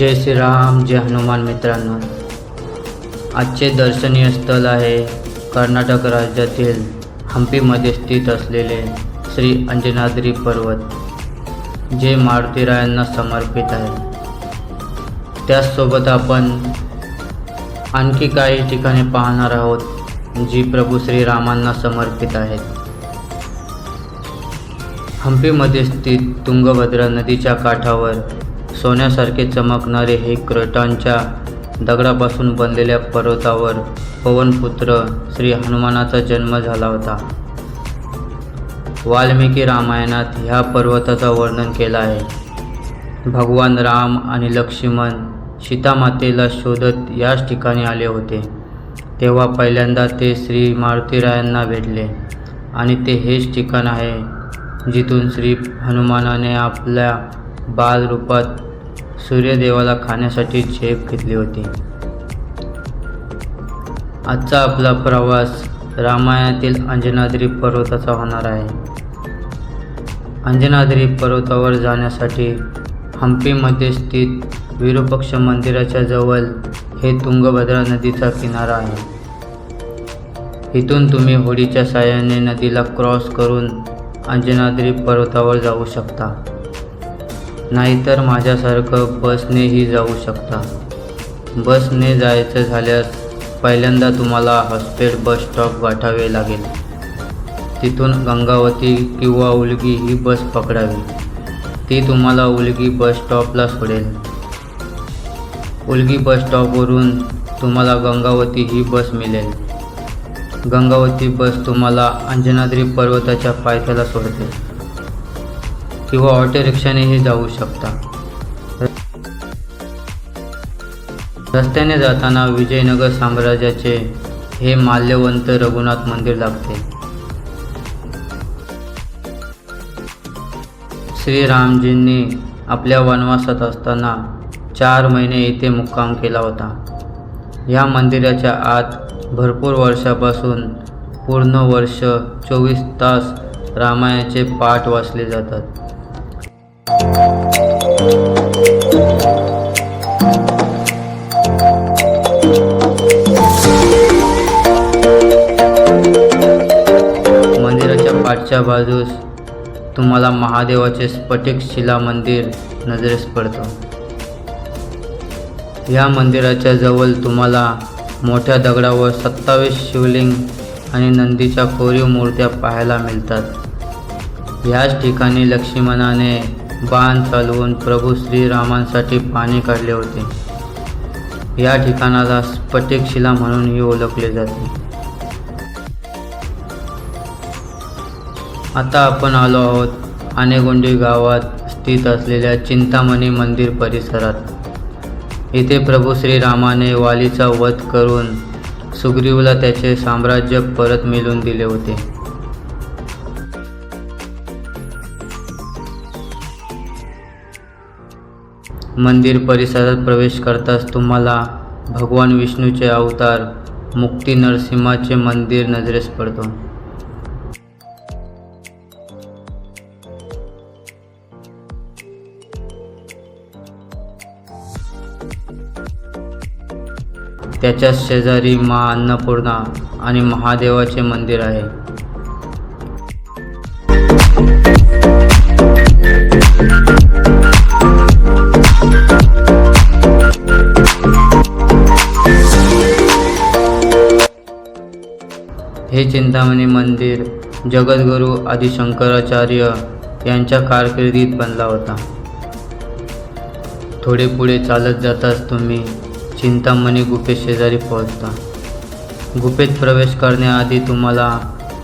जय श्रीराम जय हनुमान मित्रांनो. आजचे दर्शनीय स्थळ आहे कर्नाटक राज्यातील हंपीमध्ये स्थित असलेले श्री अंजनाद्री पर्वत जे मारुतीरायांना समर्पित आहे. त्याचसोबत आपण आणखी काही ठिकाणे पाहणार आहोत जी प्रभू श्रीरामांना समर्पित आहेत. हंपीमध्ये स्थित तुंगभद्रा नदीच्या काठावर सोन्यासारखे चमकणारे हे क्रटांच्या दगडापासून बनलेल्या पर्वतावर पवनपुत्र श्री हनुमानाचा जन्म झाला होता. वाल्मिकी रामायणात ह्या पर्वताचं वर्णन केलं आहे. भगवान राम आणि लक्ष्मण सीतामातेला शोधत याच ठिकाणी आले होते. तेव्हा पहिल्यांदा ते श्री मारुतीरायांना भेटले आणि ते हेच ठिकाण आहे जिथून श्री हनुमानाने आपल्या बालरूपात सूर्यदेवाला खाण्यासाठी झेप घेतली होती. आजचा आपला प्रवास रामायणातील अंजनाद्री पर्वताचा होणार आहे. अंजनाद्री पर्वतावर जाण्यासाठी हम्पीमध्ये स्थित विरूपक्ष मंदिराच्या जवळ हे तुंगभद्रा नदीचा किनारा आहे. इथून तुम्ही होडीच्या साहाय्याने नदीला क्रॉस करून अंजनाद्री पर्वतावर जाऊ शकता. नाहीतर माझ्यासारखं बसनेही जाऊ शकता. बसने जायचं झाल्यास पहिल्यांदा तुम्हाला हॉस्पेट बस स्टॉप गाठावे लागेल. तिथून गंगावती किंवा उलगी ही बस पकडावी. ती तुम्हाला उलगी बस स्टॉपला सोडेल. उलगी बस स्टॉपवरून तुम्हाला गंगावती ही बस मिळेल. गंगावती बस तुम्हाला अंजनाद्री पर्वताच्या पायथ्याला सोडते. किंवा ऑटो रिक्षानेही जाऊ शकता. रस्त्याने जाताना विजयनगर साम्राज्याचे हे माल्यवंत रघुनाथ मंदिर लागते. श्रीरामजींनी आपल्या वनवासात असताना चार महिने येथे मुक्काम केला होता. या मंदिराच्या आत भरपूर वर्षापासून पूर्ण वर्ष चोवीस तास रामायणाचे पाठ वाचले जातात. मंदिराच्या पाठच्या बाजूस तुम्हाला महादेवाचे स्फटिक शिला मंदिर नजरेस पडतो. या मंदिराच्या जवळ तुम्हाला मोठ्या दगडावर सत्तावीस शिवलिंग आणि नंदीच्या कोरीव मूर्त्या पाहायला मिळतात. याच ठिकाणी लक्ष्मणाने बाण चालवून प्रभू श्रीरामांसाठी पाणी काढले होते. या ठिकाणाला स्फटिकशिला म्हणूनही ओळखले जाते. आता आपण आलो आहोत आनेगोंडी गावात स्थित असलेल्या चिंतामणी मंदिर परिसरात. इथे प्रभू श्रीरामाने वालीचा वध करून सुग्रीवला त्याचे साम्राज्य परत मिळवून दिले होते. मंदिर परिसरात प्रवेश करताच तुम्हाला भगवान विष्णूचे अवतार मुक्ती नरसिंहाचे मंदिर नजरेस पडतो. त्याच्या शेजारी मा अन्नपूर्णा आणि महादेवाचे मंदिर आहे. हे चिंतामणी मंदिर जगद्गुरू आदिशंकराचार्य यांच्या कारकिर्दीत बनला होता. थोडे पुढे चालत जाताच तुम्ही चिंतामणी गुफे शेजारी पोहोचता. गुफेत प्रवेश करण्याआधी तुम्हाला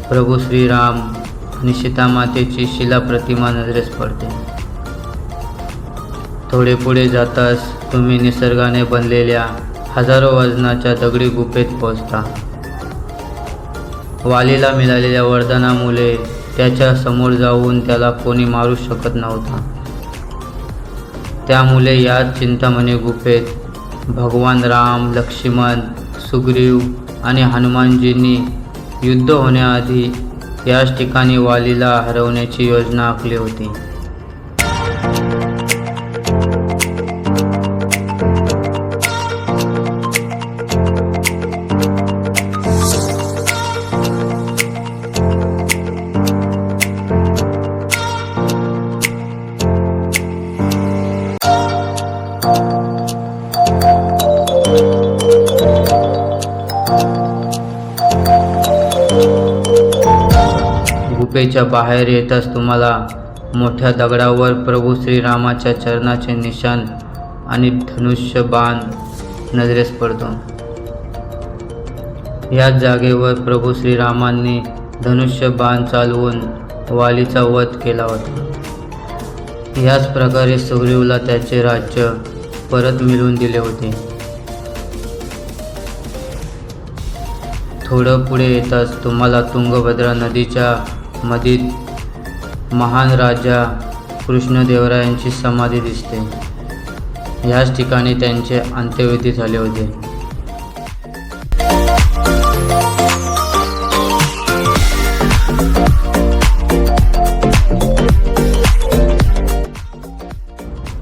प्रभू श्रीराम आणि सीतामातेची शिला प्रतिमा नजरेस पडते. थोडे पुढे जाताच तुम्ही निसर्गाने बनलेल्या हजारो वजनाच्या दगडी गुफेत पोहोचता. वालीला मिळालेल्या वरदानामुळे त्याच्यासमोर जाऊन त्याला कोणी मारू शकत नव्हता. त्यामुळे याच चिंतामणी गुफेत भगवान राम लक्ष्मण सुग्रीव आणि हनुमानजींनी युद्ध होण्याआधी याच ठिकाणी वालीला हरवण्याची योजना आखली होती. गुफेच्या बाहेर येताच तुम्हाला मोठ्या दगडावर प्रभू श्रीरामाच्या चरणाचे निशाण आणि धनुष्य बाण नजरेस पडतो. याच जागेवर प्रभू श्रीरामांनी धनुष्य बाण चालवून वालीचा वध केला होता. याच प्रकारे सुग्रीवला त्याचे राज्य परत मिळवून दिले होते. थोडं पुढे येताच तुम्हाला तुंगभद्रा नदीच्या मधीत महान राजा कृष्णदेवरायांची समाधी दिसते. ह्याच ठिकाणी त्यांचे अंत्यविधी झाले होते.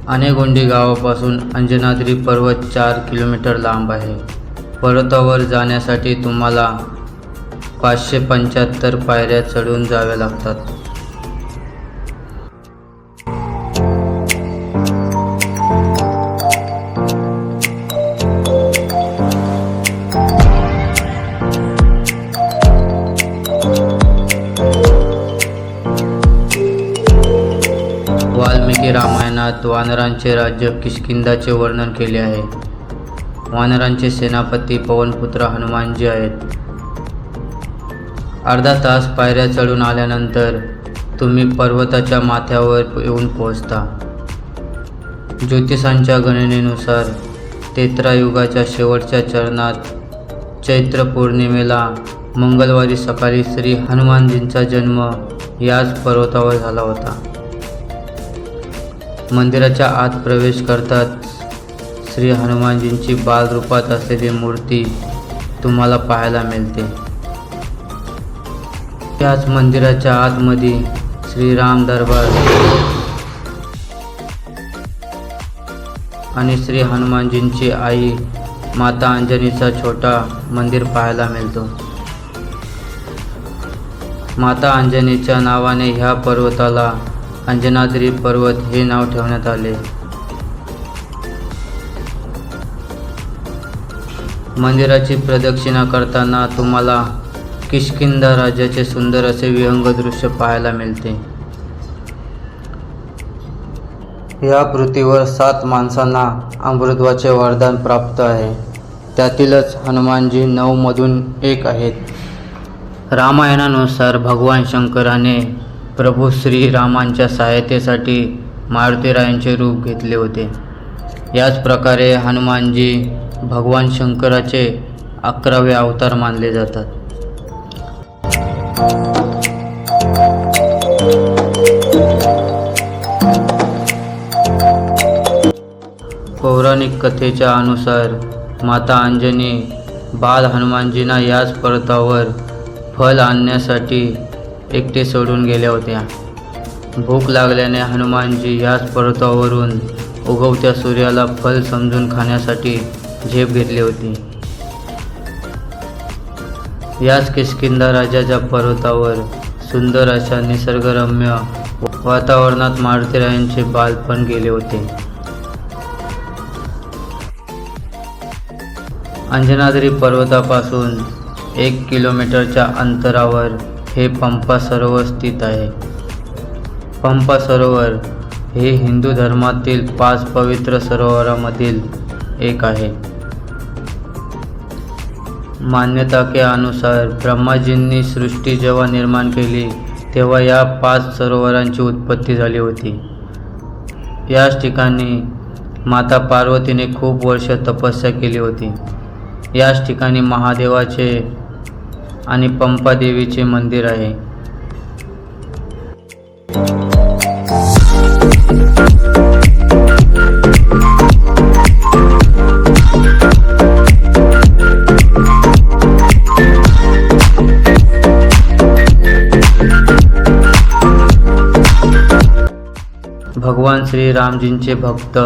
अनेगोंडी गावापासून अंजनाद्री पर्वत चार किलोमीटर लांब आहे. पर्वतावर जाण्यासाठी तुम्हाला पाचशे पंच्याहत्तर पायऱ्या चढून जाव्या लागतात. वाल्मिकी रामायणात वानरांचे राज्य किशकिंदाचे वर्णन केले आहे. वानरांचे सेनापती पवनपुत्र हनुमानजी आहेत. अर्धा तास पायऱ्या चढून आल्यानंतर तुम्ही पर्वताच्या माथ्यावर येऊन पोहोचता. ज्योतिषांच्या गणनेनुसार तेत्रायुगाच्या शेवटच्या चरणात चैत्र पौर्णिमेला मंगळवारी सकाळी श्री हनुमानजींचा जन्म याच पर्वतावर झाला होता. मंदिराच्या आत प्रवेश करताच श्री हनुमानजींची बालरूपात असलेली मूर्ती तुम्हाला पाहायला मिळते. त्याच मंदिराच्या आतमध्ये श्रीराम दरबार आणि श्री हनुमानजींची आई माता अंजनीचा छोटा मंदिर पाहायला मिळतो. माता अंजनीच्या नावाने ह्या पर्वताला अंजनाद्री पर्वत हे नाव ठेवण्यात आले. मंदिराची प्रदक्षिणा करताना तुम्हाला किशकिंदा राज्याचे सुंदर असे विहंग दृश्य पाहायला मिळते. या पृथ्वीवर सात माणसांना अमृतत्वाचे वरदान प्राप्त आहे. त्यातीलच हनुमानजी नऊमधून एक आहेत. रामायणानुसार भगवान शंकराने प्रभू श्रीरामांच्या सहायतेसाठी मारुतीरायांचे रूप घेतले होते. याच प्रकारे हनुमानजी भगवान शंकराचे अकरावे अवतार मानले जातात. पौराणिक कथेच्या अनुसार माता अंजनी बाल हनुमानजींना याच पर्वतावर फल आणण्यासाठी एकटे सोडून गेल्या होत्या. भूक लागल्याने हनुमानजी याच पर्वतावरून उगवत्या सूर्याला फल समजून खाण्यासाठी झेप घेतली होती. याच किशकिंदा राजाच्या पर्वतावर सुंदर अशा निसर्गरम्य वातावरणात मारुतीरायांचे बालपण गेले होते. अंजनाद्री पर्वतापासून एक किलोमीटरच्या अंतरावर हे पंपा सरोवर स्थित आहे. पंपा सरोवर हे हिंदू धर्मातील पाच पवित्र सरोवरामधील एक आहे. मान्यता के अनुसार ब्रह्माजींनी सृष्टी जेव्हा निर्माण केली तेव्हा या पाच सरोवरांची उत्पत्ती झाली होती. याच ठिकाणी माता पार्वतीने खूप वर्ष तपस्या केली होती. याच ठिकाणी महादेवाचे आणि पंपादेवीचे मंदिर आहे. भगवान श्रीरामजींचे भक्त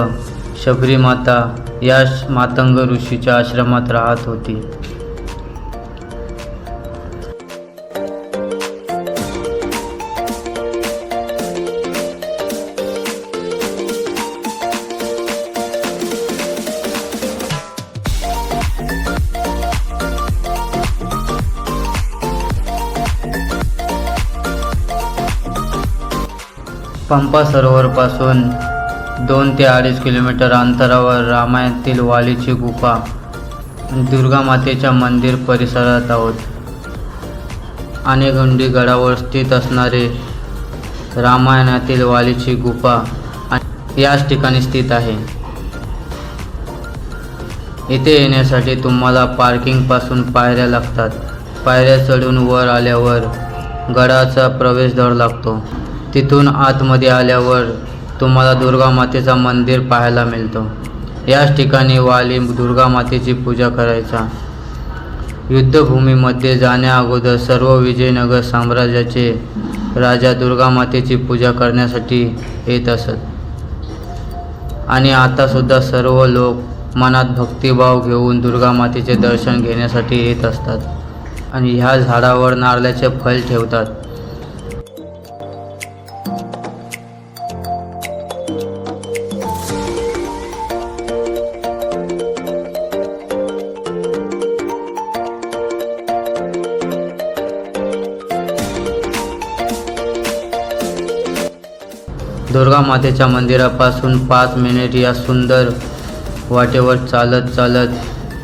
शबरीमाता या मातंग ऋषीच्या आश्रमात राहत होती. पंपा सरोवरपासून दोन ते अडीच किलोमीटर अंतरावर रामायणातील वालीची गुफा दुर्गा मातेच्या मंदिर परिसरात आहोत. आनेगंडी गडावर स्थित असणारे रामायणातील वालीची गुफा याच ठिकाणी स्थित आहे. इथे येण्यासाठी तुम्हाला पार्किंगपासून पायऱ्या लागतात. पायऱ्या चढून वर आल्यावर गडाचा प्रवेशद्वार लागतो. तिथून आतमध्ये आल्यावर तुम्हाला दुर्गा मातेचा मंदिर पाहायला मिळतो. याच ठिकाणी वाली दुर्गा मातेची पूजा करायचा. युद्धभूमीमध्ये जाण्याअगोदर सर्व विजयनगर साम्राज्याचे राजा दुर्गा मातेची पूजा करण्यासाठी येत असत. आणि आतासुद्धा सर्व लोक मनात भक्तिभाव घेऊन दुर्गा मातेचे दर्शन घेण्यासाठी येत असतात. आणि ह्या झाडावर नारळाचे फल ठेवतात. दुर्गा मातेच्या मंदिरापासून पाच मिनिट या सुंदर वाटेवर चालत चालत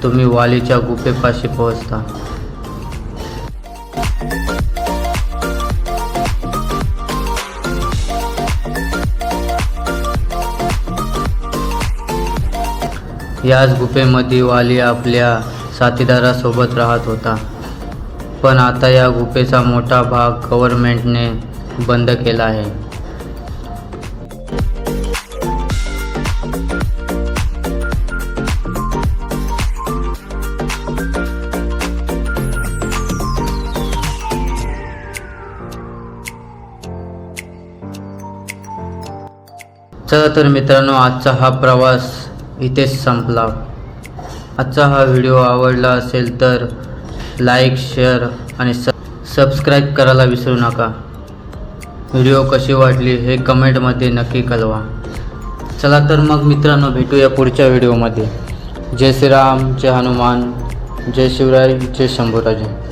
तुम्ही वालीच्या गुफेपाशी पोहोचता. याच गुफेमध्ये वाली आपल्या साथीदारासोबत राहत होता. पण आता या गुफेचा मोठा भाग गव्हर्नमेंटने बंद केला आहे. चला तर मित्रांनो आजचा हा प्रवास इथेच संपला. आजचा हा व्हिडिओ आवडला असेल तर लाईक शेअर आणि स सबस्क्राईब करायला विसरू नका. व्हिडिओ कशी वाटली हे कमेंटमध्ये नक्की कळवा. चला तर मग मित्रांनो भेटूया पुढच्या व्हिडिओमध्ये. जय श्रीराम जय हनुमान जय शिवराय जय शंभूराजे.